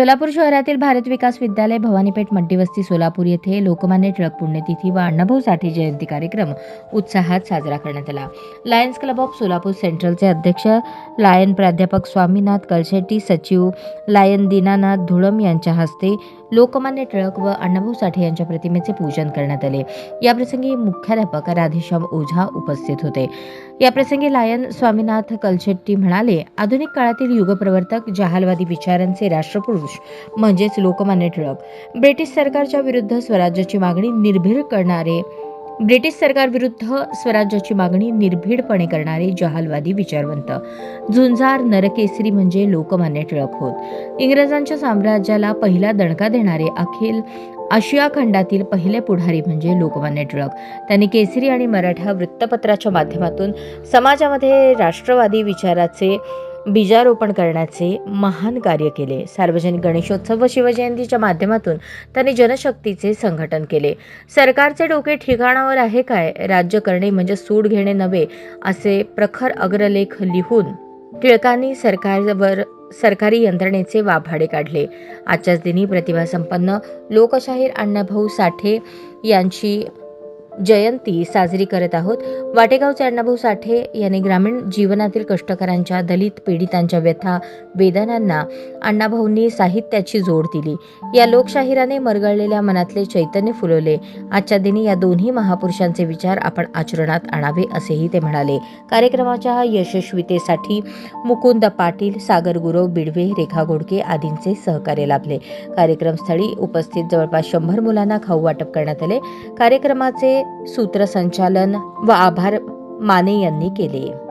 सोलापूर शहरातील भारत विकास विद्यालय भवानीपेठ मड्डीवस्ती सोलापूर येथे लोकमान्य टिळक पुण्यतिथी व अण्णाभाऊ साठे जयंती कार्यक्रम उत्साहात साजरा करण्यात आला. लायन्स क्लब ऑफ सोलापूर सेंट्रलचे अध्यक्ष लायन प्राध्यापक स्वामीनाथ कळशेट्टी सचिव लायन दीनानाथ धुळम यांच्या हस्ते लोकमान्य टिळक व अण्णाभाऊ साठे यांच्या प्रतिमेचे पूजन करण्यात आले. याप्रसंगी मुख्याध्यापक राधेश्याम ओझा उपस्थित होते. याप्रसंगी लायन स्वामीनाथ कलशेट्टी म्हणाले आधुनिक काळातील युगप्रवर्तक जहालवादी विचारांचे राष्ट्रपुरुष म्हणजेच लोकमान्य टिळक. ब्रिटिश सरकारच्या विरुद्ध स्वराज्याची मागणी निर्भीड करणारे ब्रिटिश सरकारविरुद्ध स्वराज्याची मागणी निर्भीडपणे करणारे जहालवादी विचारवंत. झुंजार नरकेसरी म्हणजे लोकमान्य टिळक होत. इंग्रजांच्या साम्राज्याला पहिला दणका देणारे अखिल आशिया खंडातील पहिले पुढारी म्हणजे लोकमान्य टिळक. त्यांनी केसरी आणि मराठा वृत्तपत्राच्या माध्यमातून समाजामध्ये राष्ट्रवादी विचाराचे बीजारोपण करण्याचे महान कार्य केले. सार्वजनिक गणेशोत्सव व शिवजयंतीच्या माध्यमातून त्यांनी जनशक्तीचे संघटन केले. सरकारचे डोके ठिकाणावर आहे काय? राज्य करणे म्हणजे सूड घेणे नव्हे असे प्रखर अग्रलेख लिहून टिळकांनी सरकारवर सरकारी यंत्रणेचे वाभाडे काढले. आजच्याच दिनी प्रतिभासंपन्न लोकशाहीर अण्णाभाऊ साठे यांची जयंती साजरी करत आहोत. वाटेगावचे अण्णाभाऊ साठे यांनी ग्रामीण जीवनातील कष्टकऱ्यांच्या दलित पीडितांच्या व्यथा वेदनांना अण्णाभाऊंनी साहित्याची जोड दिली. या लोकशाहिराने मरगळलेल्या मनातले चैतन्य फुलवले. आजच्या दिनी या दोन्ही महापुरुषांचे विचार आपण आचरणात आणावे असेही ते म्हणाले. कार्यक्रमाच्या यशस्वीतेसाठी मुकुंद पाटील सागर गुरव बिडवे रेखा गोडके आदींचे सहकार्य लाभले. कार्यक्रमस्थळी उपस्थित जवळपास शंभर मुलांना खाऊ वाटप करण्यात आले. कार्यक्रमाचे सूत्रसंचालन व आभार माने यांनी केले.